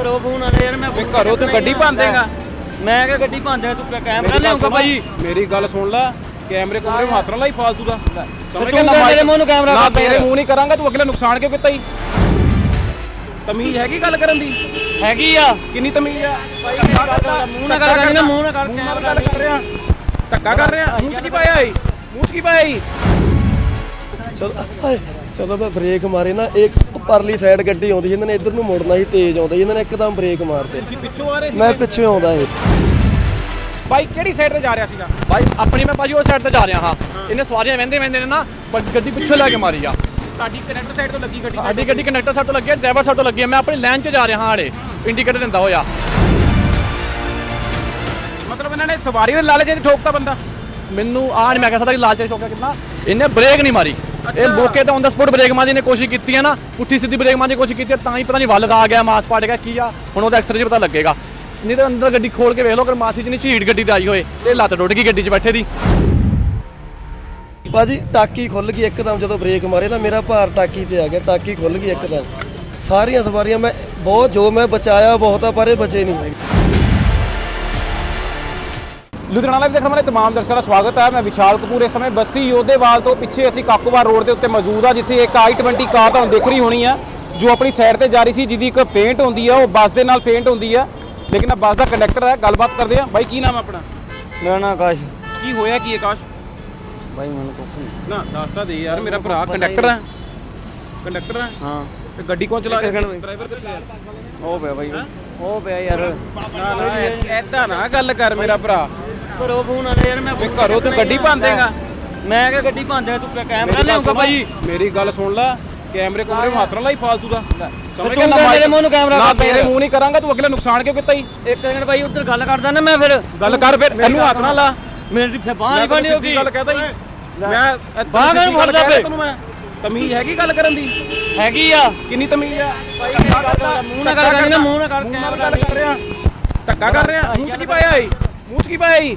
ਘਰੋਂ ਫੋਨ ਆਇਆ ਯਾਰ ਮੈਂ ਵੀ ਘਰੋਂ ਤੂੰ ਗੱਡੀ ਭੰਨੇਗਾ ਮੈਂ ਕਿਹਾ ਗੱਡੀ ਭੰਨਦੇ ਤੂੰ ਕੈਮਰਾ ਮੇਰੀ ਗੱਲ ਲਿਆਉਂਗਾ ਸੁਣ, ਭਾਈ? ਮੇਰੀ ਗੱਲ ਸੁਣ ਲੈ ਕੈਮਰੇ ਕੋਮਰੇ ਨੂੰ ਹੱਥ ਨਾ ਲਾਈ ਫਾਲਤੂ ਦਾ। ਸਮਝ ਤੂੰ ਗਿਆ ਨਾ ਤਾਂ ਮਾਈਕ- ਮੇਰੇ ਮੂੰਹ ਨੂੰ ਕੈਮਰਾ ਨਾ ਕਰ ਦੇ ਤੇਰੇ ਯਾਰ। ਮੂੰਹ ਨਹੀਂ ਕਰਾਂਗਾ ਤੂੰ ਅਗਲੇ ਨੁਕਸਾਨ ਕਿਉਂ ਕੀਤਾ ਹੀ ਤਮੀਜ਼ ਹੈਗੀ ਗੱਲ ਕਰਨ ਦੀ? ਹੈਗੀ ਆ। ਕਿੰਨੀ ਤਮੀਜ਼ ਆ? ਮੂੰਹ ਨਾ ਕਰ ਕਰ ਨਾ ਮੂੰਹ ਨਾ ਕਰ ਮੂੰਹ ਨਾਲ ਗੱਲ ਕਰ। ਰਿਹਾ। ਧੱਕਾ ਕਰ ਰਿਹਾ। ਮੂੰਹ 'ਚ ਕੀ ਪਾਇਆ ਈ? ਮੂੰਹ 'ਚ ਕੀ ਪਾਇਆ ਈ? ਚਲੋ ਮੈਂ ਬ੍ਰੇਕ ਮਾਰੇ ਨਾ ਇੱਕ ਪਰਲੀ ਸਾਈਡ ਗੱਡੀ ਆਉਂਦੀ ਸੀ, ਇਹਨਾਂ ਨੇ ਇੱਧਰ ਨੂੰ ਮੁੜਨਾ ਸੀ ਤੇਜ਼ ਆਉਂਦਾ ਸੀ, ਇਹਨਾਂ ਨੇ ਇੱਕਦਮ ਬ੍ਰੇਕ ਮਾਰਤੇ। ਤੁਸੀਂ ਪਿੱਛੋਂ ਆ ਰਹੇ ਸੀ? ਮੈਂ ਪਿੱਛੇ ਆਉਂਦਾ ਇਹ ਬਾਈ ਕਿਹੜੀ ਸਾਈਡ ਤੇ ਜਾ ਰਿਹਾ ਸੀਗਾ? ਭਾਈ ਆਪਣੀ ਮੈਂ ਭਾਜੀ ਉਹ ਸਾਈਡ ਤੇ ਜਾ ਰਿਹਾ ਹਾਂ। ਇਹਨੇ ਸਵਾਰੀਆਂ ਵਹਿੰਦੇ ਵਹਿੰਦੇ ਨੇ ਨਾ ਬ- ਗੱਡੀ ਪਿੱਛੋਂ ਲੈ ਕੇ ਮਾਰੀ ਆ। ਤੁਹਾਡੀ ਕਨੈਕਟ ਸਾਈਡ ਤੋਂ ਲੱਗੀ ਗੱਡੀ ਸਾਡੀ ਗੱਡੀ ਕੰਡਕਟਰ ਸਾਈਡ ਤੋਂ ਲੱਗੀ ਹੈ ਡਰਾਈਵਰ ਸਾਈਡ ਤੋਂ ਲੱਗੀ ਹੈ ਮੈਂ ਆਪਣੀ ਲਾਈਨ 'ਚ ਜਾ ਰਿਹਾ ਹਾਂ ਹਾਲੇ। ਇੰਡੀਕੇਟਰ ਦਿੰਦਾ ਹੋਇਆ। ਮਤਲਬ ਇਹਨਾਂ ਨੇ ਸਵਾਰੀ ਦੇ ਲਾਲਚ 'ਚ ਠੋਕਤਾ ਬੰਦਾ? ਮੈਨੂੰ ਆ ਨਹੀਂ ਮੈਂ ਕਹਿ ਸਕਦਾ ਕਿ ਲਾਲਚ ਚੋਕਾ ਕਿੰਨਾ। ਇਹਨੇ ਬ੍ਰੇਕ ਨਹੀਂ ਮਾਰੀ। ਇਹ ਮੌਕੇ ਤੇ ਔਨ ਦਾ ਸਪੋਟ ਬ੍ਰੇਕ ਮਾਰਨ ਨੇ ਕੋਸ਼ਿਸ਼ ਕੀਤੀ ਹੈ ਨਾ ਪੁੱਠੀ ਸਿੱਧੀ ਬ੍ਰੇਕ ਮਾਰਨ ਦੀ ਕੋਸ਼ਿਸ਼ ਕੀਤੀ ਹੈ, ਤਾਂ ਹੀ ਪਤਾ ਨਹੀਂ ਵੱਲ ਆ ਗਿਆ ਮਾਸ ਪਾਟ ਗਿਆ ਕੀ ਆ ਹੁਣ ਉਹਦਾ ਐਕਸਰੇ 'ਚ ਪਤਾ ਲੱਗੇਗਾ। ਨਹੀਂ ਤਾਂ ਅੰਦਰ ਗੱਡੀ ਖੋਲ ਕੇ ਵੇਖ ਲਓ ਅਗਰ ਮਾਸੀ ਚ ਨਹੀਂ ਝੀੜ ਗੱਡੀ ਤੇ ਆਈ ਹੋਏ ਤੇ ਲੱਤ ਟੁੱਟ ਗਈ ਗੱਡੀ 'ਚ ਬੈਠੇ ਦੀ। ਭਾਜੀ ਟਾਕੀ ਖੁੱਲ ਗਈ ਇੱਕਦਮ ਜਦੋਂ ਬ੍ਰੇਕ ਮਾਰੇ ਨਾ ਮੇਰਾ ਭਾਰ ਟਾਕੀ ਤੇ ਆ ਗਿਆ ਟਾਕੀ ਖੁੱਲ ਗਈ ਇੱਕਦਮ। ਸਾਰੀਆਂ ਸਵਾਰੀਆਂ ਮੈਂ ਬਹੁਤ ਜੋ ਮੈਂ ਬਚਾਇਆ ਬਹੁਤ ਆ ਪਰ ਇਹ ਬਚੇ ਨਹੀਂ ਹੈਗੇ। ਲੁਧਿਆਣਾ ਲਾਈਵ ਦੇਖਣ ਵਾਲੇ ਤਮਾਮ ਦਰਸ਼ਕਾਂ ਦਾ ਸਵਾਗਤ ਹੈ। ਮੈਂ ਵਿਸ਼ਾਲ ਕਪੂਰ ਇਸ ਸਮੇਂ ਬਸਤੀ ਯੋਧੇਵਾਲ ਤੋਂ ਪਿੱਛੇ ਅਸੀਂ ਕਾਕੂਵਾਰ ਰੋਡ ਦੇ ਉੱਤੇ ਮੌਜੂਦ ਆ ਜਿੱਥੇ ਇੱਕ i20 ਕਾਰ ਤੁਹਾਨੂੰ ਦਿਖ ਰਹੀ ਹੋਣੀ ਆ ਜੋ ਆਪਣੀ ਸਾਈਡ ਤੇ ਜਾ ਰਹੀ ਸੀ ਜਿਹਦੀ ਇੱਕ ਫੇਂਟ ਹੁੰਦੀ ਆ ਉਹ ਬੱਸ ਦੇ ਨਾਲ ਫੇਂਟ ਹੁੰਦੀ ਆ ਲੇਕਿਨ ਆ ਬੱਸ ਦਾ ਕੰਡਕਟਰ ਹੈ ਗੱਲਬਾਤ ਕਰਦੇ ਆ ਬਾਈ ਕੀ ਨਾਮ ਆਪਣਾ? ਮੇਰਾ ਨਾਂ ਆਕਾਸ਼। ਕੀ ਹੋਇਆ ਕੀ ਆਕਾਸ਼? ਭਾਈ ਮੈਨੂੰ ਕੁਛ ਨਹੀਂ। ਨਾ ਦੱਸ ਤਾਂ ਦੇ ਯਾਰ ਮੇਰਾ ਭਰਾ ਕੰਡਕਟਰ ਹੈ। ਕੰਡਕਟਰ ਹੈ? ਹਾਂ। ਤੇ ਗੱਡੀ ਕੌਣ ਚਲਾ ਰਿਹਾ? ਡਰਾਈਵਰ ਕਿੱਥੇ ਆ? ਉਹ ਪਿਆ ਭਾਈ ਉਹ ਪਿਆ ਯਾਰ। ਨਾ ਨਾ ਐਦਾਂ ਨਾ ਗੱਲ ਕਰ ਮੇਰਾ ਭਰਾ। ਘਰੋਂ ਫੋਨ ਆਇਆ ਯਾਰ ਮੈਂ ਵੀ ਘਰੋਂ ਤੂੰ ਗੱਡੀ ਭੰਨੇਗਾ ਮੈਂ ਕਿਹਾ ਗੱਡੀ ਭੰਨਦੇ ਤੂੰ ਕੈਮਰਾ ਮੇਰੀ ਗੱਲ ਲਿਆਉਂਗਾ ਭਾਈ? ਮੇਰੀ ਗੱਲ ਸੁਣ ਲੈ। ਕੈਮਰੇ ਕੋਮਰੇ ਨੂੰ ਹੱਥ ਨਾ ਲਾਈ ਫਾਲਤੂ ਦਾ। ਸਮਝ ਤੂੰ ਗਿਆ ਨਾ ਤਾਂ ਮੇਰੇ ਮੂੰਹ ਨੂੰ ਕੈਮਰਾ ਨਾ ਕਰ ਤੇਰੇ। ਮੂੰਹ ਨਹੀਂ ਕਰਾਂਗਾ ਤੂੰ ਅਗਲੇ ਨੁਕਸਾਨ ਕਿਉਂ ਕੀਤਾ ਹੀ ਇੱਕ ਸੈਕਿੰਡ ਭਾਈ ਉੱਧਰ ਗੱਲ ਕਰਦਾ ਨਾ ਮੈਂ ਫਿਰ। ਗੱਲ ਕਰ ਫਿਰ ਇਹਨੂੰ ਹੱਥ ਨਾ ਲਾ। ਮੇਰੀ ਫਿਰ ਬਾਂਹ ਮੈਂ ਨਹੀਂ ਤੈਨੂੰ ਬਣੀ ਹੋਗੀ ਗੱਲ ਕਹਦਾ ਹੀ ਮੈਂ ਬਾਂਹ ਕਿਉਂ ਗੱਲ ਫੜਦਾ ਪਏ? ਤੈਨੂੰ ਮੈਂ। ਤਮੀਜ਼ ਹੈਗੀ ਗੱਲ ਕਰਨ ਦੀ? ਹੈਗੀ ਆ। ਕਿੰਨੀ ਤਮੀਜ਼ ਆ? ਮੂੰਹ ਨਾ ਕਰ ਕਰ ਨਾ ਮੂੰਹ ਨਾ ਕਰ ਮੂੰਹ ਨਾਲ ਗੱਲ ਕਰ ਰਿਹਾ। ਧੱਕਾ ਕਰ ਰਿਹਾ। ਮੂੰਹ 'ਚ ਕੀ ਪਾਇਆ ਈ ਮੂੰਹ 'ਚ ਕੀ ਪਾਇਆ ਈ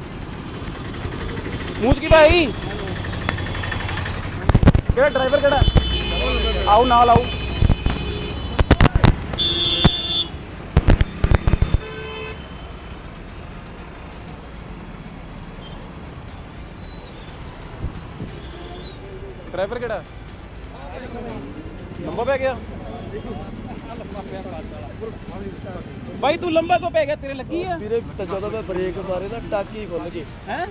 ਮੂੰਹ 'ਚ ਕੀ ਪਾਇਆ ਈ ਕਿਹੜਾ ਡਰਾਈਵਰ ਕਿਹੜਾ? ਆਓ, ਨਾਲ ਆਓ। ਡਰਾਈਵਰ ਕਿਹੜਾ? ਲੰਬਾ ਪੈ ਗਿਆ। ਬਾਈ ਤੂੰ ਲੰਬਾ ਕਿਉਂ ਪੈ ਗਿਆ? ਤੇਰੇ ਲੱਗੀ ਆ? ਵੀਰੇ ਤਾਂ ਜਦੋਂ ਮੈਂ ਬ੍ਰੇਕ ਮਾਰੇ ਨਾ ਟਾਕੀ ਖੁੱਲ ਗਈ। ਹੈ?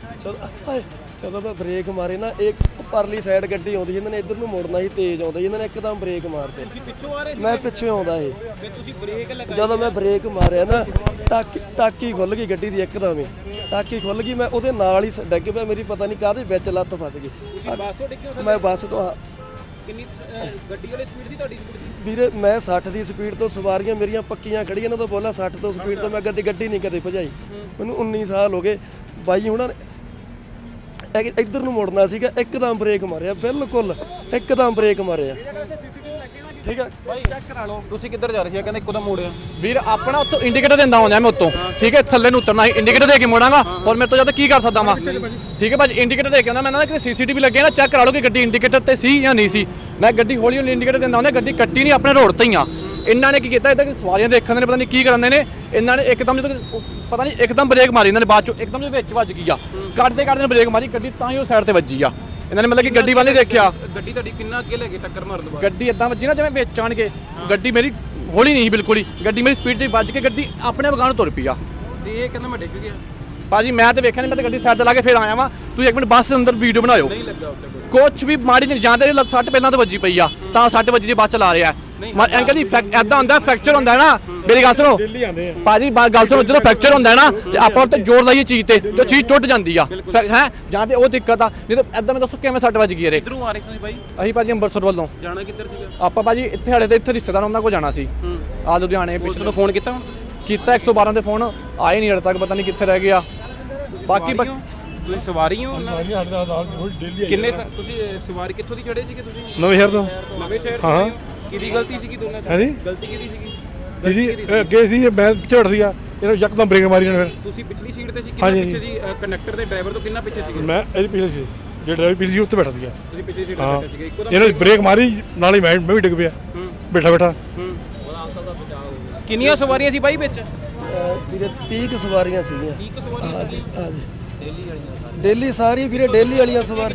ਜਦੋਂ ਮੈਂ ਬ੍ਰੇਕ ਮਾਰੇ ਨਾ ਇੱਕ ਪਰਲੀ ਸਾਈਡ ਗੱਡੀ ਆਉਂਦੀ ਸੀ, ਇਹਨਾਂ ਨੇ ਇੱਧਰ ਨੂੰ ਮੁੜਨਾ ਸੀ ਤੇਜ਼ ਆਉਂਦਾ ਸੀ, ਇਹਨਾਂ ਨੇ ਇੱਕਦਮ ਬ੍ਰੇਕ ਮਾਰਤੇ। ਤੁਸੀਂ ਪਿੱਛੋਂ ਆ ਰਹੇ ਸੀ ਮੈਂ ਪਿੱਛੇ ਆਉਂਦਾ ਇਹ ਤੇ ਤੁਸੀਂ ਬ੍ਰੇਕ ਲਗਾ ਜਦੋਂ ਮੈਂ ਬ੍ਰੇਕ ਮਾਰਿਆ ਨਾ ਟਾਕੀ ਟਾਕੀ ਖੁੱਲ ਗਈ ਗੱਡੀ ਦੀ ਇੱਕਦਮ ਹੀ। ਟਾਕੀ ਖੁੱਲ ਗਈ ਮੈਂ ਉਹਦੇ ਨਾਲ ਹੀ ਸ- ਡਿੱਗ ਪਿਆ ਮੇਰੀ ਪਤਾ ਨਹੀਂ ਕਾਹਦੇ ਵਿੱਚ ਲੱਤ ਫਸ ਗਈ। ਤੋਂ ਮੈਂ ਬੱਸ ਤੋਂ ਕਿੰਨੀ ਗੱਡੀ ਵਾਲੀ ਸਪੀਡ ਦੀ ਤੁਹਾਡੀ? ਸਪੀਡ ਵੀਰੇ ਮੈਂ 60 ਦੀ ਸਪੀਡ ਤੋਂ ਸਵਾਰੀਆਂ ਮੇਰੀਆਂ ਪੱਕੀਆਂ ਖੜੀਆਂ ਨੇ ਤਾਂ ਬੋਲਾ 60 ਤੋਂ ਸਪੀਡ ਤੋਂ ਮੈਂ ਗੱਡੀ ਗੱਡੀ ਨਹੀਂ ਕਦੇ ਭਜਾਈ। ਮੈਨੂੰ 19 ਸਾਲ ਹੋ ਗਏ। ਬਾਈ ਹੁਣਾਂ ਨੇ ਇੱਧਰ ਨੂੰ ਮੁੜਨਾ ਸੀਗਾ ਇੱਕਦਮ ਬ੍ਰੇਕ ਮਾਰਿਆ ਬਿਲਕੁਲ ਇੱਕਦਮ ਬ੍ਰੇਕ ਮਾਰਿਆ। ਠੀਕ ਹੈ ਬਾਈ ਚੈੱਕ ਕਰਾ ਲਓ ਤੁਸੀਂ ਕਿੱਧਰ ਜਾ ਰਹੇ ਸੀ? ਕਹਿੰਦੇ ਇੱਕਦਮ ਮੋੜਿਆ। ਵੀਰ ਆਪਣਾ ਉੱਥੋਂ ਇੰਡੀਕੇਟਰ ਦਿੰਦਾ ਹੁੰਦਾ ਮੈਂ ਉੱਤੋਂ। ਠੀਕ ਹੈ ਥੱਲੇ ਨੂੰ ਉਤਰਨਾ ਇੰਡੀਕੇਟਰ ਦੇ ਕੇ ਮੋੜਾਂਗਾ। ਹੋਰ ਮੇਰੇ ਤੋਂ ਜ਼ਿਆਦਾ ਕੀ ਕਰ ਸਕਦਾ ਵਾਂ ਠੀਕ ਹੈ ਭਾਜੀ ਇੰਡੀਕੇਟਰ ਦੇ ਕੇ ਆਉਂਦਾ ਮੈਂ ਨਾ ਕਿ ਸੀਸੀਟੀਵੀ ਲੱਗੇ ਨਾ ਚੈੱਕ ਕਰਾ ਲਓ ਕਿ ਗੱਡੀ ਇੰਡੀਕੇਟਰ ਤੇ ਸੀ ਜਾਂ ਨਹੀਂ ਸੀ। ਮੈਂ ਗੱਡੀ ਹੌਲੀ ਹੌਲੀ ਇੰਡੀਕੇਟਰ ਦਿੰਦਾ ਹੁੰਦਾ ਗੱਡੀ ਕੱਟੀ ਨਹੀਂ ਆਪਣੇ ਰੋਡ ਤੇ ਹੀ ਆ। ਇਹਨਾਂ ਨੇ ਕੀ ਕੀਤਾ ਇਹ ਤਾਂ ਸਵਾਰੀਆਂ ਦੇਖਣ ਦੇ ਪਤਾ ਨਹੀਂ ਕੀ ਕਰਨ ਦੇ ਨੇ। ਇਹਨਾਂ ਨੇ ਇੱਕਦਮ ਜਦੋਂ ਪਤਾ ਨਹੀਂ ਇੱਕਦਮ ਬ੍ਰੇਕ ਮਾਰੀ ਇਹਨਾਂ ਨੇ ਬਾਅਦ ਚੋਂ ਇੱਕਦਮ ਦੇ ਵਿੱਚ ਵੱਜ ਗਈ ਆ। ਕੱਢਦੇ ਕੱਢਦੇ ਨੇ ਬ੍ਰੇਕ ਮਾਰੀ ਗੱਡੀ ਤਾਂ ਹੀ ਉਹ ਸਾਈਡ ਤੇ ਵੱਜੀ ਆ। ਇਹਨਾਂ ਨੇ ਮਤਲਬ ਕਿ ਗੱਡੀ ਵੱਲ ਦੇਖਿਆ। ਗੱਡੀ ਤੁਹਾਡੀ ਕਿੰਨਾ ਅੱਗੇ ਲੈ ਕੇ ਟੱਕਰ ਮਾਰਨ ਤੋਂ ਬਾਅਦ? ਗੱਡੀ ਇਦਾਂ ਵੱਜੀ ਨਾ ਜਿਵੇਂ ਵਿੱਚ ਆਣ ਕੇ। ਗੱਡੀ ਮੇਰੀ ਹੌਲੀ ਨਹੀਂ ਬਿਲਕੁਲ ਹੀ। ਗੱਡੀ ਮੇਰੀ ਸਪੀਡ ਤੇ ਵੱਜ ਕੇ ਗੱਡੀ ਆਪਣੇ ਆਪ ਗਾਂ ਨੂੰ ਤੁਰ ਪਈ ਆ। ਤੇ ਇਹ ਕਹਿੰਦਾ ਮੈਂ ਡਿੱਗ ਗਿਆ। ਭਾਜੀ ਮੈਂ ਤੇ ਵੇਖਿਆ ਨਹੀਂ ਮੈਂ ਤਾਂ ਗੱਡੀ ਸਾਈਡ ਤੇ ਲਾ ਕੇ ਫੇਰ ਆਇਆ ਵਾਂ। ਤੁਸੀਂ ਇੱਕ ਮਿੰਟ ਬੱਸ ਦੇ ਅੰਦਰ ਵੀਡੀਓ ਬਣਾਇਓ। ਨਹੀਂ ਲੱਗਾ ਉੱਤੇ ਕੋਈ ਕੁਛ ਵੀ ਮਾੜੀ ਨਹੀਂ ਜਾਂਦੇ ਲੱਤ ਸੱਟ ਪਹਿਲਾਂ ਤੋਂ ਵੱਜੀ ਪਈ ਆ ਤਾਂ ਸੱਟ ਵੱਜੀ ਜੇ ਬੱਸ ਚਲਾ ਰਿਹਾ ਮੈਂ ਅੰਕਲ ਜੀ ਐਦਾਂ ਹੁੰਦਾ ਫ੍ਰੈਕਚਰ ਹੁੰਦਾ ਹੈ ਨਾ। ਮੇਰੀ ਗੱਲ ਸੁਣੋ। ਭਾਜੀ ਗੱਲ ਸੁਣੋ ਜਦੋਂ ਫ੍ਰੈਕਚਰ ਹੁੰਦਾ ਹੈ ਨਾ ਤੇ ਆਪਾਂ ਉੱਤੇ ਜ਼ੋਰ ਲਾਈਏ ਚੀਜ਼ ਤੇ ਤੇ ਉਹ ਚੀਜ਼ ਟੁੱਟ ਜਾਂਦੀ ਆ। ਹੈ? ਜਾਂ ਤੇ ਉਹ ਦਿੱਕਤ ਆ। ਨਹੀਂ ਤਾਂ ਐਦਾਂ ਮੈਂ ਦੱਸੋ ਕਿਵੇਂ ਸੱਟ ਵੱਜ ਗਈ ਇਹਦੇ? ਇਧਰੋਂ ਆ ਰਹੇ ਸੀ ਬਾਈ? ਅਸੀਂ ਭਾਜੀ ਅੰਮ੍ਰਿਤਸਰ ਵੱਲੋਂ। ਜਾਣਾ ਕਿੱਧਰ ਸੀਗਾ? ਆਪਾਂ ਭਾਜੀ ਇੱਥੇ ਹਲੇ ਤੇ ਇੱਥੇ ਰਿਸ਼ਤੇਦਾਰ ਉਹਨਾਂ ਕੋਲ ਜਾਣਾ ਸੀ। ਆ ਲੁਧਿਆਣੇ ਪਿਛਲੇ ਨੂੰ ਫੋਨ ਕੀਤਾ ਹੁਣ? ਕੀਤਾ 112 ਤੇ ਫੋਨ। ਆਏ ਨਹੀਂ ਹਲੇ ਤੱਕ ਪਤਾ ਨਹੀਂ ਕਿੱਥੇ ਰਹਿ ਗਿਆ। ਬਾਕੀ ਸਵਾਰੀ ਹੋ? ਤੁਸੀਂ ਸਵਾਰੀ ਹੋ ਕਿੰਨੇ ਸ- ਤੁਸੀਂ ਅਹ, ਸਵਾਰੀ ਕਿੱਥੋਂ ਦੀ ਚੜੇ ਸੀਗੇ ਤੁਸੀਂ? ਨਵੇਂ ਸ਼ਹਿਰ ਤੋਂ। ਨਵੇਂ ਸ਼ਹਿਰ ਹਾਂ। ਕਿਹਦੀ ਗਲਤੀ ਸੀਗੀ ਦੋਨਾਂ ਜੀ? ਗਲਤੀ ਕਿਹਦੀ ਸੀਗੀ? ਇਹ ਅੱਗੇ ਸੀ ਇਹ ਮੈਂ ਝੜ ਸੀਗਾ। ਇਹਨੂੰ ਯਕਦਮ ਬ੍ਰੇਕ ਮਾਰੀ ਇਹਨੇ ਫਿਰ। ਤੁਸੀਂ ਪਿਛਲੀ ਸੀਟ ਤੇ ਸੀ ਕਿੰਨਾ ਹਾਂਜੀ, ਪਿੱਛੇ ਸੀ? ਕੰਡਕਟਰ ਤੇ ਡਰਾਈਵਰ ਤੋਂ ਕਿੰਨਾ ਪਿੱਛੇ ਸੀਗੇ? ਮੈਂ ਇਹਦੀ ਪਿਛਲੇ ਸੀ। ਜਿਹੜਾ ਡਰਾਈਵਰ ਪਿਛਲੇ ਸੀ ਉੱਤੇ ਬੈਠਾ ਸੀਗਾ। ਤੁਸੀਂ ਪਿਛਲੀ ਸੀਟ ਤੇ ਹਾਂ। ਬੈਠੇ ਸੀਗੇ। ਇੱਕੋ ਦਮ ਇਹਨੇ ਬ੍ਰੇਕ ਮਾਰੀ। ਨਾਲ ਹੀ ਮੈਂ ਮੈਂ ਵੀ ਡਿੱਗ ਪਿਆ। ਹੂੰ। ਬੈਠਾ ਬੈਠਾ ਹੂੰ। ਕਿੰਨੀਆਂ ਸਵਾਰੀਆਂ ਸੀ ਬਾਈ ਵਿੱਚ? ਵੀਰੇ 30 ਕੁ ਸਵਾਰੀਆਂ ਸੀਗੀਆਂ। 30 ਕੁ ਸਵਾਰੀਆਂ ਹਾਂਜੀ ਹਾਂਜੀ। ਡੇਲੀ ਵਾਲੀਆਂ ਡੇਲੀ ਸਾਰੀ ਵੀਰੇ ਡੇਲੀ ਵਾਲੀਆਂ ਸਵਾਰ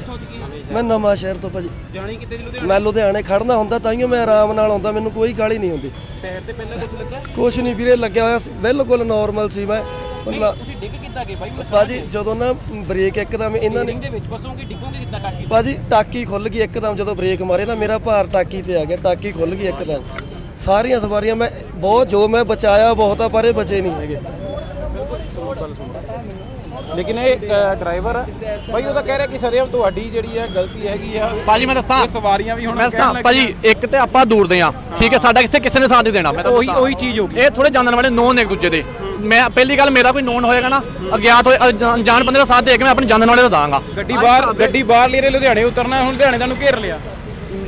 ਮੈਂ ਨਵਾਂ ਸ਼ਹਿਰ ਤੋਂ ਭਾਜੀ। ਜਾਣੀ ਕਿਤੇ ਲੁਧਿਆਣਾ? ਮੈਂ ਲੁਧਿਆਣੇ ਖੜਨਾ ਹੁੰਦਾ ਤਾਈਓ ਮੈਂ ਆਰਾਮ ਨਾਲ ਆਉਂਦਾ ਮੈਨੂੰ ਕੋਈ ਕਾਹਲੀ ਨਹੀਂ ਹੁੰਦੀ। ਟਾਇਰ ਤੇ ਪਹਿਲਾਂ ਕੁਝ ਲੱਗਾ ਕੁਛ ਨਹੀਂ ਵੀਰੇ ਲੱਗਿਆ ਹੋਇਆ ਬਿਲਕੁਲ ਨਾਰਮਲ ਸੀ ਮੈਂ। ਮਤਲਬ ਤੁਸੀਂ ਡਿੱਗ ਕਿੱਦਾਂ ਗਏ ਬਾਈ? ਭਾਜੀ ਜਦੋਂ ਨਾ ਬ੍ਰੇਕ ਇੱਕਦਮ ਇਹਨਾਂ ਨੇ ਦੇ ਵਿੱਚ ਫਸੋਗੇ ਡਿੱਗੋਗੇ ਕਿੱਦਾਂ ਟਾਕੀ ਭਾਜੀ ਟਾਕੀ ਖੁੱਲ ਗਈ ਇੱਕਦਮ ਜਦੋਂ ਬ੍ਰੇਕ ਮਾਰੇ ਨਾ ਮੇਰਾ ਭਾਰ ਟਾਕੀ ਤੇ ਆ ਗਿਆ ਟਾਕੀ ਖੁੱਲ ਗਈ ਇੱਕਦਮ। ਸਾਰੀਆਂ ਸਵਾਰੀਆਂ ਮੈਂ ਬਹੁਤ ਜੋ ਮੈਂ ਬਚਾਇਆ ਬਹੁਤ ਆ ਪਰ ਇਹ ਬਚੇ ਨਹੀਂ ਹੈਗੇ। ਲੇਕਿਨ ਇਹ ਡਰਾਈਵਰ ਬਾਈ ਉਹਦਾ ਕਹਿ ਰਿਹਾ ਕਿ ਸਰੇਮ ਤੁਹਾਡੀ ਜਿਹੜੀ ਹੈ ਗਲਤੀ ਹੈਗੀ ਆ। ਭਾਜੀ ਮੈਂ ਦੱਸਾਂ। ਸਵਾਰੀਆਂ ਵੀ ਹੁਣ ਮੈਂ ਦੱਸਾਂ। ਭਾਜੀ ਇੱਕ ਤੇ ਆਪਾਂ ਦੂਰ ਦੇ ਆ। ਠੀਕ ਹੈ ਸਾਡਾ ਕਿੱਥੇ ਕਿਸੇ ਨੇ ਸਾਥ ਨਹੀਂ ਦੇਣਾ। ਮੈਂ ਤਾਂ ਉਹੀ। ਉਹੀ ਚੀਜ਼ ਹੋ ਗਈ। ਇਹ ਥੋੜੇ ਜਾਣਨ ਵਾਲੇ ਨੋਨ ਇੱਕ ਦੂਜੇ ਦੇ। ਮੈਂ ਪਹਿਲੀ ਗੱਲ ਮੇਰਾ ਕੋਈ ਨੋਨ ਹੋਏਗਾ ਨਾ ਅਗਿਆਤ ਹੋਏ ਅਣਜਾਣ ਬੰਦੇ ਦਾ ਸਾਥ ਦੇ ਕੇ ਮੈਂ ਆਪਣੇ ਜਾਣਨ ਵਾਲੇ ਦਾ ਦਾਂਗਾ ਗੱਡੀ ਬਾਹਰ ਗੱਡੀ ਬਾਹਰ ਲਈ ਲੁਧਿਆਣੇ ਉਤਰਨਾ ਹੁਣ ਲੁਧਿਆਣੇ ਤੁਹਾਨੂੰ ਘੇਰ ਲਿਆ।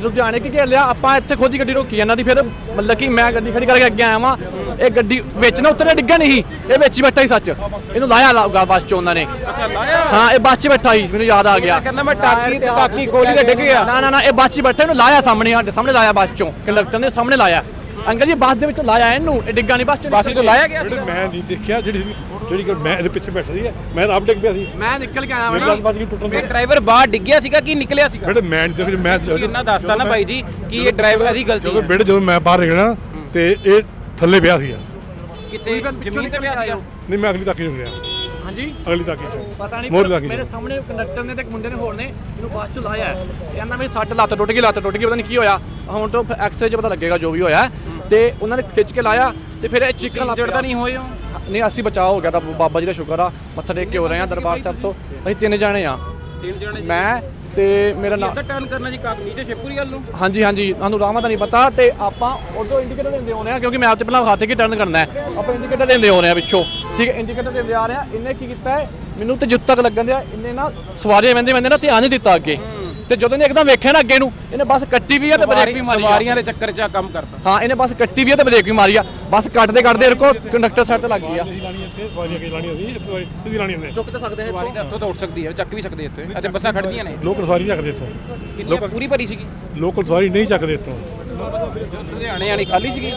ਲੁਧਿਆਣੇ ਕੀ ਘੇਰ ਲਿਆ? ਆਪਾਂ ਇੱਥੇ ਖੁਦ ਹੀ ਗੱਡੀ ਰੋਕੀ ਇਹਨਾਂ ਦੀ ਫਿਰ ਮਤਲਬ ਕਿ ਮੈਂ ਗੱਡੀ ਖੜੀ ਕਰਕੇ ਅੱਗੇ ਆਇਆ ਵਾਂ। ਇਹ ਗੱਡੀ ਵਿੱਚ ਨਾ ਉਤਰਿਆ ਡਿੱਗਾ ਨਹੀਂ ਇਹ ਵਿੱਚ ਹੀ ਬੈਠਾ ਹੀ ਸੱਚ। ਇਹਨੂੰ ਲਾਇਆ ਲਾ- ਬੱਸ ਚ ਉਹਨਾਂ ਨੇ। ਅੱਛਾ ਲਾਇਆ? ਹਾਂ ਇਹ ਬੱਸ ਚ ਬੈਠਾ ਹੀ ਮੈਨੂੰ ਯਾਦ ਆ ਗਿਆ। ਕਹਿੰਦਾ ਮੈਂ ਟਾਕੀ ਟਾਕੀ ਖੋਲੀ ਤੇ ਡਿੱਗ ਗਿਆ। ਨਾ ਨਾ ਨਾ ਇਹ ਬੱਸ 'ਚ ਬੈਠਾ ਇਹਨੂੰ ਲਾਇਆ ਸਾਹਮਣੇ ਸਾਡੇ ਸਾਹਮਣੇ ਲਾਇਆ ਬੱਸ ਚੋਂ। ਕੰਡਕਟਰ ਨੇ ਸਾਹਮਣੇ ਲਾਇਆ। ਅੰਕਲ ਜੀ ਬੱਸ ਦੇ ਵਿੱਚ ਲਾਇਆ ਇਹਨੂੰ ਇਹ ਡਿੱਗਾ ਨਹੀਂ ਬੱਸ ਚੋਂ ਬਾਸੀ ਤੋਂ ਲਾਇਆ ਗਿਆ ਜਿਹੜੇ ਮੈਂ ਨਹੀਂ ਦੇਖਿਆ ਜਿਹੜੀ ਜਿਹੜੀ ਗੱਲ ਮੈਂ ਇਹਦੇ ਪਿੱਛੇ ਬੈਠਾ ਸੀ ਮੈਂ ਤਾਂ ਆਪ ਡਿੱਗ ਪਿਆ ਸੀ। ਮੈਂ ਨਿਕਲ ਕੇ ਆਇਆ ਮੇਰੀ ਗੱਲ ਬਾਤ ਕੀ ਟੁੱਟਣ ਇਹ ਡਰਾਈਵਰ ਬਾਹਰ ਡਿੱਗਿਆ ਸੀਗਾ ਕਿ ਨਿਕਲਿਆ ਸੀਗਾ? ਬੇਟੇ ਮੈਂ ਨਹੀਂ ਦੇਖਿਆ ਮੈਂ ਤੁਸੀਂ ਇੰਨਾ ਦੱਸਤਾ ਨਾ ਭਾਈ ਜੀ ਕਿ ਇਹ ਡਰਾਈਵਰ ਦੀ ਗਲਤੀ ਜਦੋਂ ਹੈ। ਬੇਟੇ ਜਦੋਂ ਮੈਂ ਬਾਹਰ ਨਿਕਲਿਆ ਤੇ ਇਹ ਥੱਲੇ ਪਿਆ ਸੀਗਾ। ਕਿਤੇ ਜ਼ਮੀਨ ਤੇ ਪਿਆ ਸੀਗਾ? ਨਹੀਂ ਮੈਂ ਅਗਲੀ ਤੱਕ ਹੀ ਗਿਆ ਹਾਂਜੀ। ਅਗਲੀ ਤੱਕ ਹੀ ਪਤਾ ਨਹੀਂ ਮੋਰ ਸਾਹਮਣੇ ਕੰਡਕਟਰ ਨੇ ਤੇ ਇੱਕ ਮੁੰਡੇ ਨੇ ਹੋਰ ਨੇ ਇਹਨੂੰ ਬੱਸ 'ਚ ਲਾਇਆ ਹੈ। ਤੇ ਇਹਨਾਂ ਮੇਰੀ ਸੱਟ ਲੱਤ ਟੁੱਟ ਗਈ ਲੱਤ ਟੁੱਟ ਗਈ ਪਤਾ ਨਹੀਂ ਕੀ ਹੋਇਆ। ਹੁਣ ਤੋਂ ਐਕਸਰੇ 'ਚ ਪਤਾ ਲੱਗੇਗਾ ਜੋ ਵੀ ਹੋਇਆ। ਹੈ। ਤੇ ਉਹਨਾਂ ਨੇ ਖਿੱਚ ਕੇ ਲਾਇਆ ਤੇ ਫਿਰ ਇਹ ਲੱਗ ਜੜਦਾ ਨਹੀਂ ਹੋਏ ਹੋ? ਨਹੀਂ ਅਸੀਂ ਬਚਾਅ ਹੋ ਗਿਆ ਤਾਂ ਬਾਬਾ ਜੀ ਦਾ ਸ਼ੁਕਰ ਆ ਮੱਥਾ ਟੇਕ ਕੇ ਹੋ ਰਹੇ ਆ ਦਰਬਾਰ ਸਾਹਿਬ ਤੋਂ। ਅਸੀਂ ਤਿੰਨ ਜਾਣੇ ਆ। ਤਿੰਨ ਜਣੇ ਮੈਂ ਤੇ ਮੇਰਾ ਨਾਮ ਟਰਨ ਕਰਨਾ ਜੀ ਕਾਕ ਨੀਚੇ ਸ਼ੇਪੂਰੀ ਵੱਲ ਨੂੰ। ਹਾਂਜੀ ਹਾਂਜੀ ਤੁਹਾਨੂੰ ਰਾਮਾ ਤਾਂ ਨਹੀਂ ਪਤਾ ਤੇ ਆਪਾਂ ਉਦੋਂ ਇੰਡੀਕੇਟਰ ਦਿੰਦੇ ਆਉਂਦੇ ਆ ਕਿਉਂਕਿ ਮੈਪ 'ਚ ਪਹਿਲਾਂ ਵਿਖਾਤੇ ਕਿ ਟਰਨ ਕਰਨਾ ਹੈ। ਆਪਾਂ ਇੰਡੀਕੇਟਰ ਦਿੰਦੇ ਆਉਂਦੇ ਆ ਪਿੱਛੋਂ ਠੀਕ ਹੈ ਇੰਡੀਕੇਟਰ ਦਿੰਦੇ ਆ ਰਹੇ ਆ। ਇਹਨੇ ਕੀ ਕੀਤਾ ਹੈ? ਮੈਨੂੰ ਤੇ ਜਿੱਤ ਤੱਕ ਲੱਗਣ ਦਿਆ ਇਹਨੇ ਨਾ ਸਵਾਰੀਆਂ ਵੰਦੇ ਵੰਦੇ ਨਾ ਧਿਆਨ ਨਹੀਂ ਦਿੱਤਾ ਅੱਗੇ। ਤੇ ਜਦੋਂ ਇਹਨੇ ਇੱਕਦਮ ਵੇਖਿਆ ਨਾ ਅੱਗੇ ਨੂੰ ਇਹਨੇ ਬਸ ਕੱਟੀ ਵੀ ਆ ਤੇ ਬ੍ਰੇਕ ਵੀ ਮਾਰੀ ਆ। ਸਵਾਰੀਆਂ ਦੇ ਚੱਕਰ 'ਚ ਆ ਕੰਮ ਕਰਤਾ ਹਾਂ ਇਹਨੇ ਬਸ ਕੱਟੀ ਵੀ ਆ ਤੇ ਬ੍ਰੇਕ ਵੀ ਮਾਰੀ ਆ। ਬਸ ਕੱਟਦੇ ਕੱਟਦੇ ਇਹ ਕੋ ਕੰਡਕਟਰ ਸਾਈਡ ਤੇ ਲੱਗ ਗਈ ਆ। ਅਸੀਂ ਲਾਣੀ ਇੱਥੇ ਸਵਾਰੀਆਂ ਕਿ ਲਾਣੀਆਂ ਸੀ ਇੱਥੇ ਸਵਾਰੀ ਤੁਸੀਂ ਲਾਣੀਆਂ ਨੇ ਚੁੱਕ ਤੇ ਸਕਦੇ ਹੈ ਸਵਾਰੀ ਤਾਂ ਇੱਥੋਂ ਤਾਂ ਉੱਠ ਸਕਦੀ ਹੈ ਚੱਕ ਵੀ ਸਕਦੇ ਇੱਥੇ। ਅਤੇ ਬੱਸਾਂ ਖੜਦੀਆਂ ਨੇ। ਲੋਕਲ ਸਵਾਰੀ ਨਹੀਂ ਚੱਕਦੇ ਇੱਥੋਂ। ਕਿੰਨੀ ਪੂਰੀ ਭਰੀ ਸੀਗੀ? ਲੋਕਲ ਸਵਾਰੀ ਨਹੀਂ ਚੱਕਦੇ ਇੱਥੋਂ। ਲੁਧਿਆਣੇ ਵਾਲੀ ਖਾਲੀ ਸੀਗੀ?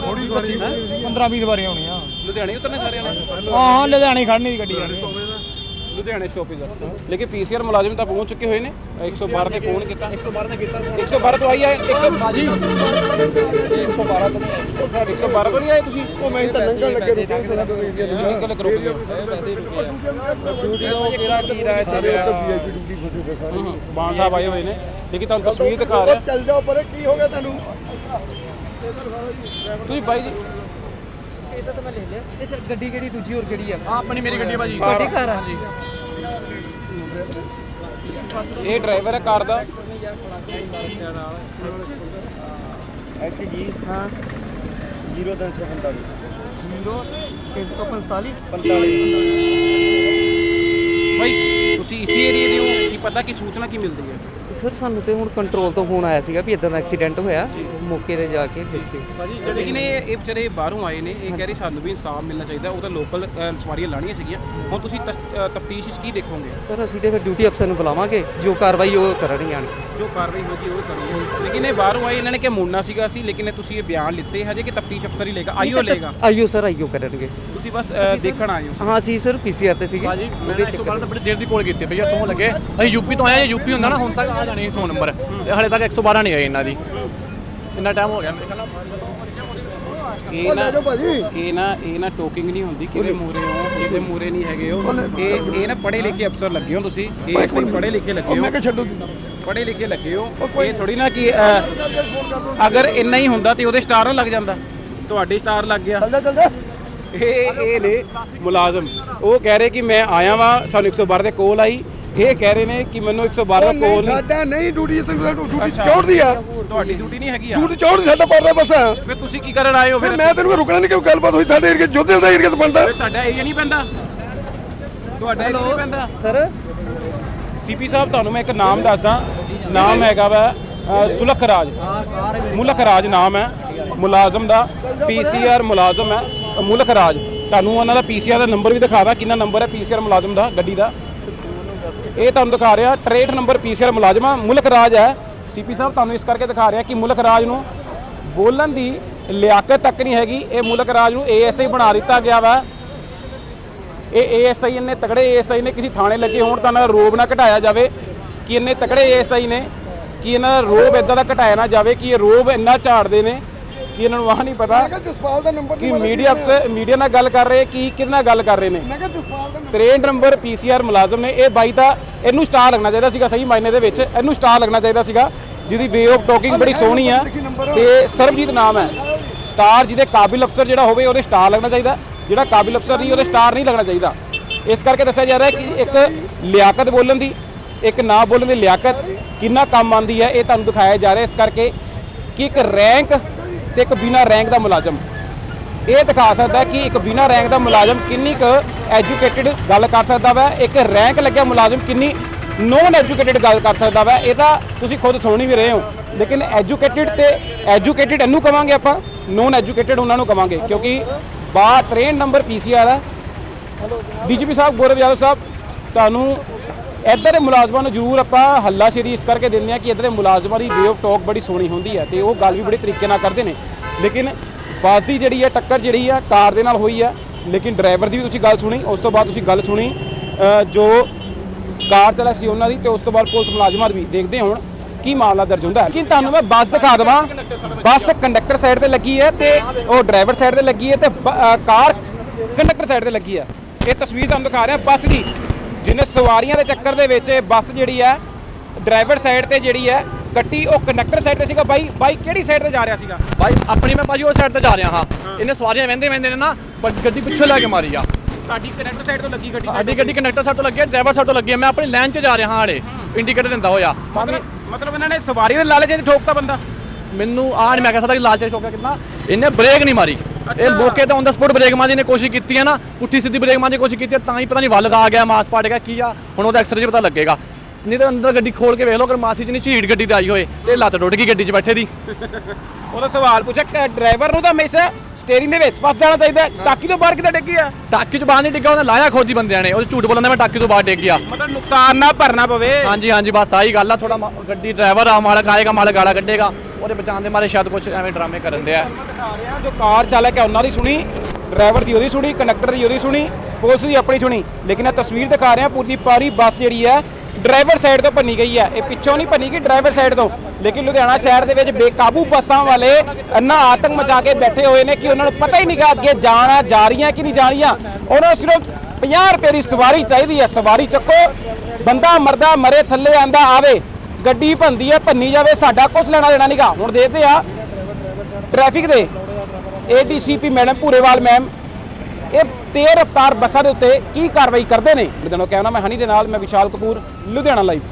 ਥੋੜੀ ਸਵਾਰੀ 15 20 ਵਾਰੀਆਂ ਹੋਣੀਆਂ। ਲੁਧਿਆਣੇ ਉਤਰਨੇ ਸਾਰਿਆਂ ਨੇ? ਹਾਂ ਲੁਧਿਆਣੇ ਖੜਨੀ ਦੀ ਗੱਡੀ ਯਾਰ ਲੁਧਿਆਣੇ ਆ। ਲੇਕਿਨ ਪੀਸੀਆਰ ਮੁਲਾਜ਼ਮ ਤਾਂ ਪਹੁੰਚ ਚੁੱਕੇ ਹੋਏ ਨੇ। 112 ਤੇ ਫੋਨ ਕੀਤਾ। 112 ਨੇ ਕੀਤਾ 112 ਤੋਂ ਆਈ ਹੈ 100 ਜੀ 112 ਤੋਂ ਨਹੀਂ ਆਈ 112 ਤੋਂ ਨਹੀਂ ਆਏ ਤੁਸੀਂ? ਉਹ ਮੈਂ ਤਾਂ ਲੰਘਣ ਲੱਗੇ ਰੁਕੇ ਰੁਕ ਡਿਊਟੀ ਦਾ ਕਿਹੜਾ ਕੀ ਰਾਇ ਤੇ ਵੀਆਈਪੀ ਡਿਊਟੀ ਫਸੇ ਤੇ ਸਾਰੇ। ਬਾਣ ਸਾਹਿਬ ਆਏ ਹੋਏ ਨੇ। ਲੇਕਿਨ ਤੁਹਾਨੂੰ ਤਸਵੀਰ ਦਿਖਾ ਰਿਹਾ। ਚੱਲ ਜਾਓ ਪਰੇ ਕੀ ਹੋ ਗਿਆ ਤੁਹਾਨੂੰ? ਤੁਸੀਂ ਬਾਈ ਜੀ ਇਹ ਤਾਂ ਮੈਂ ਲੈ ਲਿਆ। ਇਹ ਗੱਡੀ ਕਿਹੜੀ ਦੂਜੀ ਹੋਰ ਕਿਹੜੀ ਆ? ਆ ਆਪਣੀ ਮੇਰੀ ਗੱਡੀ ਆ ਭਾਜੀ। ਤੁਹਾਡੀ ਘਰ ਆ? ਹਾਂਜੀ। ਇਹ ਡਰਾਈਵਰ ਹੈ ਕਾਰ ਦਾ। ਹਾਂ। 0345 0345 ਬਾਈ ਤੁਸੀਂ ਇਸੇ ਏਰੀਏ ਦੇ ਹੋ ਕੀ ਪਤਾ ਕਿ ਸੂਚਨਾ ਕੀ ਮਿਲਦੀ ਹੈ? ਸਰ ਸਾਨੂੰ ਤੇ ਹੁਣ ਕੰਟਰੋਲ ਤੋਂ ਫੋਨ ਆਇਆ ਸੀਗਾ ਵੀ ਇਦਾਂ ਦਾ ਐਕਸੀਡੈਂਟ ਹੋਇਆ। ਮੌਕੇ ਤੇ ਜਾ ਕੇ ਦੇਖੇ ਲੇਕਿਨ ਇਹ ਇਹ ਵਿਚਾਰੇ ਬਾਹਰੋਂ ਆਏ ਨੇ ਇਹ ਕਹਿ ਰਹੇ ਸਾਨੂੰ ਵੀ ਇਨਸਾਫ ਮਿਲਣਾ ਚਾਹੀਦਾ ਉਹ ਤਾਂ ਲੋਕਲ ਸਵਾਰੀਆਂ ਲਾਣੀਆਂ ਸੀਗੀਆਂ। ਹੁਣ ਤੁਸੀਂ ਤਫਤੀਸ਼ ਵਿੱਚ ਕੀ ਦੇਖੋਗੇ? ਸਰ ਅਸੀਂ ਤੇ ਫਿਰ ਡਿਊਟੀ ਅਫਸਰ ਨੂੰ ਬੁਲਾਵਾਂਗੇ ਜੋ ਕਾਰਵਾਈ ਉਹ ਕਰਨਗੇ ਆਣ ਕੇ ਜੋ ਕਾਰਵਾਈ ਹੋਗੀ ਉਹ ਕਰੋਗੇ ਲੇਕਿਨ ਇਹ ਬਾਹਰੋਂ ਆਏ ਇਹਨਾਂ ਨੇ ਕਿ ਮੁੜਨਾ ਸੀਗਾ ਸੀ ਲੇਕਿਨ ਇਹ ਤੁਸੀਂ ਇਹ ਬਿਆਨ ਲਿੱਤੇ ਹਜੇ ਕਿ ਤਫਤੀਸ਼ ਅਫਸਰ ਹੀ ਲੇਗਾ ਆਈਓ ਲੇਗਾ ਆਈਓ ਸਰ ਆਈਓ ਕਰਨਗੇ। ਤੁਸੀਂ ਬਸ ਦੇਖਣ ਆਏ ਹੋ। ਹਾਂ ਅਸੀਂ ਸਰ ਪੀਸੀਆਰ ਤੇ ਸੀਗੇ। ਭਾਜੀ ਮੈਂ 112 ਤਾਂ ਬੜੀ ਦੇਰ ਦੀ ਕੋਲ ਕੀਤੀ ਭਈਆ ਸੌ ਲੱਗੇ। ਅਸੀਂ ਯੂਪੀ ਤੋਂ ਆਏ ਆ ਯੂਪੀ ਹੁੰਦਾ ਨਾ ਹੁਣ ਤੱਕ ਆ ਜਾਣੀ ਫੋਨ ਨੰਬਰ। ਤੇ ਹਲੇ ਤੱਕ 112 ਨਹੀਂ ਆਈ ਇਹਨਾਂ ਦੀ। ਇੰਨਾ ਟਾਈਮ ਹੋ ਗਿਆ। ਮੇਰੇ ਖਿਆਲ ਨਾਲ ਇਹ ਨਾ ਇਹ ਨਾ ਇਹ ਨਾ ਟੋਕਿੰਗ ਨਹੀਂ ਹੁੰਦੀ ਕਿਹਦੇ ਮੂਰੇ ਹੋ ਕਿਹਦੇ ਮੂਰੇ ਨਹੀਂ ਹੈਗੇ ਹੋ ਇਹ ਇਹ ਨਾ ਪੜ੍ਹੇ ਲਿਖੇ ਅਫਸਰ ਲੱਗੇ ਹੋ ਤੁਸੀਂ। ਇਹ ਅਸੀਂ ਪੜ੍ਹੇ ਲਿਖੇ ਲੱਗੇ ਹੋ। ਛੱਡੋ ਪੜ੍ਹੇ ਲਿਖੇ ਲੱਗੇ ਹੋ ਇਹ ਥੋੜੀ ਨਾ ਕਿ ਅਗਰ ਇੰਨਾ ਹੀ ਹੁੰਦਾ ਤੇ ਉਹਦੇ ਸਟਾਰ ਨਾ ਲੱਗ ਜਾਂਦਾ। ਤੁਹਾਡੇ ਸਟਾਰ ਲੱਗ ਗਿਆ। ਇਹ ਇਹ ਨੇ ਮੁਲਾਜ਼ਮ। ਉਹ ਕਹਿ ਰਹੇ ਕਿ ਮੈਂ ਆਇਆ ਵਾਂ ਸਾਨੂੰ 112 ਦੇ ਕੋਲ ਆਈ। ਇਹ ਕਹਿ ਰਹੇ ਨੇ ਕਿ ਮੈਨੂੰ 112 ਦਾ ਕੋਲ ਨਹੀਂ ਸਾਡਾ ਨਹੀਂ ਡਿਊਟੀ ਤੈਨੂੰ ਡਿਊਟੀ ਚੌੜਦੀ ਆ। ਤੁਹਾਡੀ ਡਿਊਟੀ ਨਹੀਂ ਹੈਗੀ ਆ। ਡਿਊਟੀ ਚੌੜਦੀ ਸਾਡਾ ਪਰ ਬਸ ਆ। ਫਿਰ ਤੁਸੀਂ ਕੀ ਕਰਨ ਆਏ ਹੋ? ਫਿਰ ਮੈਂ ਤੈਨੂੰ ਰੁਕਣਾ ਨਹੀਂ ਕਿਉਂ ਗੱਲਬਾਤ ਹੋਈ ਸਾਡੇ ਏਰੀਆ ਜੋਧੇ ਦਾ ਏਰੀਆ ਤੋਂ ਬਣਦਾ। ਤੁਹਾਡਾ ਏਰੀਆ ਨਹੀਂ ਪੈਂਦਾ। ਤੁਹਾਡਾ ਏਰੀਆ ਨਹੀਂ ਪੈਂਦਾ। ਸਰ ਸੀਪੀ ਸਾਹਿਬ ਤੁਹਾਨੂੰ ਮੈਂ ਇੱਕ ਨਾਮ ਦੱਸਦਾ। ਨਾਮ ਹੈਗਾ ਵਾ ਸੁਲਖ ਰਾਜ। ਮੁਲਖ ਰਾਜ ਨਾਮ ਹੈ ਮੁਲਾਜ਼ਮ ਦਾ ਪੀਸੀਆਰ ਮੁਲਾਜ਼ਮ ਹੈ ਅ, ਮੁਲਖ ਰਾਜ। ਤੁਹਾਨੂੰ ਉਹਨਾਂ ਦਾ ਪੀਸੀਆਰ ਦਾ ਨੰਬਰ ਵੀ ਦਿਖਾ ਦਿਖਾਦਾ ਕਿੰਨਾ ਨੰਬਰ ਹੈ ਪੀਸੀਆਰ ਮੁਲਾਜ਼ਮ ਦਾ ਗੱਡੀ ਦਾ। ਇਹ ਤੁਹਾਨੂੰ ਦਿਖਾ ਰਿਹਾ 63 ਨੰਬਰ ਪੀਸੀਆਰ ਮੁਲਾਜ਼ਮ ਆ ਮੁਲਕ ਰਾਜ ਹੈ। ਸੀਪੀ ਸਾਹਿਬ ਤੁਹਾਨੂੰ ਇਸ ਕਰਕੇ ਦਿਖਾ ਰਿਹਾ ਕਿ ਮੁਲਕ ਰਾਜ ਨੂੰ ਬੋਲਣ ਦੀ ਲਿਆਕਤ ਤੱਕ ਨਹੀਂ ਹੈਗੀ। ਇਹ ਮੁਲਕ ਰਾਜ ਨੂੰ ਏਐਸਆਈ ਬਣਾ ਦਿੱਤਾ ਗਿਆ ਵਾ। ਇਹ ਏਐਸਆਈ ਇੰਨੇ ਤਕੜੇ ਏਐਸਆਈ ਨੇ ਕਿਸੇ ਥਾਣੇ ਲੱਗੇ ਹੋਣ ਤਾਂ ਇਹਨਾਂ ਦਾ ਰੋਬ ਨਾ ਘਟਾਇਆ ਜਾਵੇ ਕਿ ਇੰਨੇ ਤਕੜੇ ਏਐਸਆਈ ਨੇ ਕਿ ਇਹਨਾਂ ਦਾ ਰੋਬ ਇਦਾਂ ਦਾ ਘਟਾਇਆ ਨਾ ਜਾਵੇ ਕਿ ਇਹ ਰੋਬ ਇੰਨਾ ਝਾੜਦੇ ਨੇ ਕਿ ਇਹਨਾਂ ਨੂੰ ਆਹ ਨਹੀਂ ਪਤਾ ਜਸਪਾਲ ਦਾ ਨੰਬਰ ਕਿ ਮੀਡੀਆ ਅਫਸਰ ਮੀਡੀਆ ਨਾਲ ਗੱਲ ਕਰ ਰਹੇ ਕੀ ਕਿਹਦੇ ਨਾਲ ਗੱਲ ਕਰ ਰਹੇ ਨੇ? ਮੈਂ ਕਿਹਾ ਜਸਪਾਲ ਦਾ 63 ਨੰਬਰ ਪੀਸੀਆਰ ਮੁਲਾਜ਼ਮ ਨੇ ਇਹ ਬਾਈ ਦਾ ਇਹਨੂੰ ਸਟਾਰ ਲੱਗਣਾ ਚਾਹੀਦਾ ਸੀਗਾ ਸਹੀ ਮਾਇਨੇ ਦੇ ਵਿੱਚ ਇਹਨੂੰ ਸਟਾਰ ਲੱਗਣਾ ਚਾਹੀਦਾ ਸੀਗਾ ਜਿਹਦੀ ਵੇ ਆਫ ਟਾਕਿੰਗ ਬੜੀ ਸੋਹਣੀ ਆ ਤੇ ਸਰਬਜੀਤ ਨਾਮ ਹੈ। ਸਟਾਰ ਜਿਹਦੇ ਕਾਬਿਲ ਅਫਸਰ ਜਿਹੜਾ ਹੋਵੇ ਉਹਦੇ ਸਟਾਰ ਲੱਗਣਾ ਚਾਹੀਦਾ। ਜਿਹੜਾ ਕਾਬਿਲ ਅਫਸਰ ਨਹੀਂ, ਉਹਦੇ ਸਟਾਰ ਨਹੀਂ ਲੱਗਣਾ ਚਾਹੀਦਾ। ਇਸ ਕਰਕੇ ਦੱਸਿਆ ਜਾ ਰਿਹਾ ਕਿ ਇੱਕ ਲਿਆਕਤ ਬੋਲਣ ਦੀ, ਇੱਕ ਨਾ ਬੋਲਣ ਦੀ ਲਿਆਕਤ ਕਿੰਨਾ ਕੰਮ ਆਂਦੀ ਹੈ, ਇਹ ਤੁਹਾਨੂੰ ਦਿਖਾਇਆ ਜਾ ਰਿਹਾ। ਇਸ ਕਰਕੇ ਕਿ ਇੱਕ ਰੈਂਕ ਤੇ ਇੱਕ ਬਿਨਾ ਰੈਂਕ ਦਾ ਮੁਲਾਜ਼ਮ। ਇਹ ਦਿਖਾ ਸਕਦਾ ਕਿ ਇੱਕ ਬਿਨਾ ਰੈਂਕ ਦਾ ਮੁਲਾਜ਼ਮ ਕਿੰਨੀ ਕੁ ਐਜੂਕੇਟਿਡ ਗੱਲ ਕਰ ਸਕਦਾ ਵਾ। ਇੱਕ ਰੈਂਕ ਲੱਗਿਆ ਮੁਲਾਜ਼ਮ ਕਿੰਨੀ ਨੋਨ ਐਜੂਕੇਟਿਡ ਗੱਲ ਕਰ ਸਕਦਾ ਵਾ। ਇਹ ਤਾਂ ਤੁਸੀਂ ਖੁਦ ਸੁਣੀ ਵੀ ਰਹੇ ਹੋ। ਲੇਕਿਨ ਐਜੂਕੇਟਿਡ ਤੇ ਐਜੂਕੇਟਿਡ ਇਹਨੂੰ ਕਵਾਂਗੇ ਆਪਾਂ ਨੋਨ ਐਜੂਕੇਟਿਡ ਉਹਨਾਂ ਨੂੰ ਕਵਾਂਗੇ। ਕਿਉਂਕਿ ਬਾ 63 ਨੰਬਰ ਪੀਸੀਆਰ ਹੈ। ਡੀਜੀਪੀ ਸਾਹਿਬ, ਗੌਰਵ ਯਾਦਵ ਸਾਹਿਬ, ਤੁਹਾਨੂੰ ਇੱਧਰ ਦੇ ਮੁਲਾਜ਼ਮਾਂ ਨੂੰ ਜ਼ਰੂਰ ਆਪਾਂ ਹੱਲਾਸ਼ੇਰੀ ਇਸ ਕਰਕੇ ਦਿੰਦੇ ਆ ਕਿ ਇੱਧਰ ਦੇ ਮੁਲਾਜ਼ਮਾਂ ਦੀ ਵੇ ਆਫ ਟਾਕ ਬੜੀ ਸੋਹਣੀ ਹੁੰਦੀ ਹੈ ਤੇ ਉਹ ਗੱਲ ਵੀ ਬੜੇ ਤਰੀਕੇ ਨਾਲ ਕਰਦੇ ਨੇ। ਲੇਕਿਨ ਬੱਸ ਦੀ ਜਿਹੜੀ ਹੈ, ਟੱਕਰ ਜਿਹੜੀ ਹੈ, ਕਾਰ ਦੇ ਨਾਲ ਹੋਈ ਹੈ। ਲੇਕਿਨ ਡਰਾਈਵਰ ਦੀ ਵੀ ਤੁਸੀਂ ਗੱਲ ਸੁਣੀ, ਉਸ ਤੋਂ ਬਾਅਦ ਤੁਸੀਂ ਗੱਲ ਸੁਣੀ ਜੋ ਕਾਰ ਚਲਾ ਸੀ ਉਹਨਾਂ ਦੀ ਤੇ ਉਸ ਤੋਂ ਬਾਅਦ ਪੁਲਿਸ ਮੁਲਾਜ਼ਮਾਂ ਦੀ ਵੀ ਦੇਖਦੇ ਹੁਣ। ਕੀ ਮਾਮਲਾ ਦਰਜ ਹੁੰਦਾ ਹੈ? ਕਿ ਤੁਹਾਨੂੰ ਮੈਂ ਬੱਸ ਦਿਖਾ ਦਵਾਂ? ਬੱਸ ਕੰਡਕਟਰ ਸਾਈਡ ਤੇ ਲੱਗੀ ਹੈ ਤੇ ਉਹ ਡਰਾਈਵਰ ਸਾਈਡ ਤੇ ਲੱਗੀ ਹੈ ਤੇ ਕਾਰ ਕੰਡਕਟਰ ਸਾਈਡ ਤੇ ਲੱਗੀ ਹੈ। ਇਹ ਤਸਵੀਰ ਤੁਹਾਨੂੰ ਦਿਖਾ ਰਿਹਾ ਬੱਸ ਦੀ। ਜਿਹਨੇ ਸਵਾਰੀਆਂ ਦੇ ਚੱਕਰ ਦੇ ਵਿੱਚ ਇਹ ਬੱਸ ਜਿਹੜੀ ਹੈ ਡਰਾਈਵਰ ਸਾਈਡ ਤੇ ਜਿਹੜੀ ਹੈ ਕੱਟੀ ਉਹ ਕੰਡਕਟਰ ਸਾਈਡ ਤੇ ਸੀਗਾ। ਬਾਈ ਬਾਈ ਕਿਹੜੀ ਸਾਈਡ ਤੇ ਜਾ ਰਿਹਾ ਸੀਗਾ? ਭਾਈ ਆਪਣੀ ਮੈਂ ਭਾਜੀ ਉਹ ਸਾਈਡ ਤੇ ਜਾ ਰਿਹਾ ਹਾਂ। ਇਹਨੇ ਸਵਾਰੀਆਂ ਵਹਿੰਦੇ ਵਹਿੰਦੇ ਨੇ ਨਾ ਪਰ ਗੱਡੀ ਪਿੱਛੇ ਲੈ ਕੇ ਮਾਰੀ ਆ। ਤੁਹਾਡੀ ਕੰਡਕਟਰ ਸਾਈਡ ਤੋਂ ਲੱਗੀ ਗੱਡੀ ਸਾਡੀ ਗੱਡੀ ਕੰਡਕਟਰ ਸਾਈਡ ਤੋਂ ਲੱਗੀ ਹੈ ਡਰਾਈਵਰ ਸਾਈਡ ਤੋਂ ਲੱਗੀ ਹੈ। ਮੈਂ ਆਪਣੀ ਲਾਈਨ 'ਚ ਜਾ ਰਿਹਾ ਹਾਂ ਹਾਲੇ। ਇੰਡੀਕੇਟਰ ਦਿੰਦਾ ਹੋਇਆ। ਮਤਲਬ ਇਹਨਾਂ ਨੇ ਸਵਾਰੀ ਦੇ ਲਾਲਚ 'ਚ ਠੋਕਤਾ ਬੰਦਾ? ਮੈਨੂੰ ਆ ਨਹੀਂ ਮੈਂ ਕਹਿ ਸਕਦਾ ਕਿ ਲਾਲਚ ਠੋਕਿਆ ਕਿੰਨਾ। ਇਹਨੇ ਬ੍ਰੇਕ ਨਹੀਂ ਮਾਰੀ। ਇਹ ਮੌਕੇ ਤੇ ਔਨ ਦਾ ਸਪੋਟ ਬ੍ਰੇਕ ਮਾਰਦੀ ਨੇ ਕੋਸ਼ਿਸ਼ ਕੀਤੀ ਹੈ ਨਾ ਪੁੱਠੀ ਸਿੱਧੀ ਬ੍ਰੇਕ ਮਾਰਦੀ ਦੀ ਕੋਸ਼ਿਸ਼ ਕੀਤੀ ਹੈ, ਤਾਂ ਹੀ ਪਤਾ ਨਹੀਂ ਵੱਲ ਆ ਗਿਆ ਮਾਸ ਪਾਟ ਗਿਆ ਕੀ ਆ ਹੁਣ ਉਹਦਾ ਐਕਸਰੇ 'ਚ ਪਤਾ ਲੱਗੇਗਾ। ਨਹੀਂ ਤਾਂ ਅੰਦਰ ਗੱਡੀ ਖੋਲ ਕੇ ਵੇਖ ਲਓ ਅਗਰ ਮਾਸੀ 'ਚ ਨਹੀਂ ਝੀੜ ਗੱਡੀ ਤੇ ਆਈ ਹੋਏ ਤੇ ਲੱਤ ਟੁੱਟ ਗਈ ਗੱਡੀ 'ਚ ਬੈਠੇ ਦੀ। ਉਹਦਾ ਸਵਾਲ ਪੁੱਛਿਆ ਡਰਾਈਵਰ ਨੂੰ ਤਾਂ ਹਮੇਸ਼ਾ ਸਟੀਅਰਿੰਗ ਦੇ ਵਿੱਚ ਫਸ ਜਾਣਾ ਚਾਹੀਦਾ। ਟਾਕੀ ਤੋਂ ਬਾਹਰ ਕਿੱਦਾਂ ਡਿੱਗੀ ਆ? ਟਾਕੀ 'ਚ ਬਾਹਰ ਨਹੀਂ ਡਿੱਗਾ ਉਹਨੇ ਲਾਇਆ ਖੋਦੀ ਬੰਦਿਆਂ ਨੇ। ਉਹ ਝੂਠ ਬੋਲਣ ਦਾ ਮੈਂ ਟਾਕੀ ਤੋਂ ਬਾਹਰ ਡਿੱਗ ਗਿਆ। ਮਤਲਬ ਨੁਕਸਾਨ ਨਾ ਭਰਨਾ ਪਵੇ। ਹਾਂਜੀ ਹਾਂਜੀ ਬਸ ਆਹੀ ਗੱਲ ਆ। ਥੋੜਾ ਗੱਡੀ ਡਰਾਈਵਰ ਆ ਮਾਲਕ ਆਏਗਾ ਮਾਲਕ ਗਾਲਾਂ ਕੱਢੇਗਾ। ਉਹਦੇ ਬਚਾਉਣ ਦੇ ਮਾਰੇ ਸ਼ਾਇਦ ਕੁਝ ਐਵੇਂ ਡਰਾਮੇ ਕਰਨ ਦੇ ਆ। ਜੋ ਕਾਰ ਚਾਲਕ ਹੈ ਉਹਨਾਂ ਦੀ ਸੁਣੀ ਡਰਾਈਵਰ ਦੀ ਉਹਦੀ ਸੁਣੀ ਕੰਡਕਟਰ ਦੀ ਉਹਦੀ ਸੁਣੀ ਪੁਲਿਸ ਦੀ ਆਪਣੀ ਸੁਣੀ। ਲੇਕਿਨ ਇਹ ਤਸਵੀਰ ਦਿਖਾ ਰਿਹਾ ਪੂਰੀ ਪਾਰੀ ਬੱਸ ਜਿਹੜੀ ਹੈ ਡਰਾਈਵਰ ਸਾਈਡ ਤੋਂ ਭੰਨੀ ਗਈ ਹੈ। ਇਹ ਪਿੱਛੋਂ ਨਹੀਂ ਭੰਨੀ ਗਈ, ਡਰਾਈਵਰ ਸਾਈਡ ਤੋਂ। ਲੇਕਿਨ ਲੁਧਿਆਣਾ ਸ਼ਹਿਰ ਦੇ ਵਿੱਚ ਬੇਕਾਬੂ ਬੱਸਾਂ ਵਾਲੇ ਇੰਨਾ ਆਤੰਕ ਮਚਾ ਕੇ ਬੈਠੇ ਹੋਏ ਨੇ ਕਿ ਉਹਨਾਂ ਨੂੰ ਪਤਾ ਹੀ ਨਹੀਂ ਨਹੀਂਗਾ ਅੱਗੇ ਜਾਣਾ ਜਾ ਰਹੀਆਂ ਕਿ ਨਹੀਂ ਜਾ ਰਹੀਆਂ ਉਹਨਾਂ ਨੂੰ ਸਿਰਫ 50 ਰੁਪਏ ਦੀ ਸਵਾਰੀ ਚਾਹੀਦੀ ਹੈ। ਸਵਾਰੀ ਚੱਕੋ, ਬੰਦਾ ਮਰਦਾ, ਮਰੇ, ਥੱਲੇ ਆਂਦਾ, ਆਵੇ। ਗੱਡੀ ਭੰਦੀ ਹੈ, ਭੰਨੀ ਜਾਵੇ, ਸਾਡਾ ਕੁਝ ਲੈਣਾ ਦੇਣਾ ਨਹੀਂਗਾ ਹੁਣ ਦੇਖਦੇ ਆ ਟ੍ਰੈਫਿਕ ਦੇ। ਏਡੀਸੀਪੀ ਮੈਡਮ ਭੂਰੇਵਾਲ ਮੈਮ, ਇਹ ਤੇਜ਼ ਰਫ਼ਤਾਰ ਬੱਸਾਂ ਦੇ ਉੱਤੇ ਕੀ ਕਾਰਵਾਈ ਕਰਦੇ ਨੇ? ਲੁਧਿਆਣਾ ਕਹਿਣਾ ਮੈਂ ਹਨੀ ਦੇ ਨਾਲ ਮੈਂ ਵਿਸ਼ਾਲ ਕਪੂਰ, ਲੁਧਿਆਣਾ ਲਾਈਵ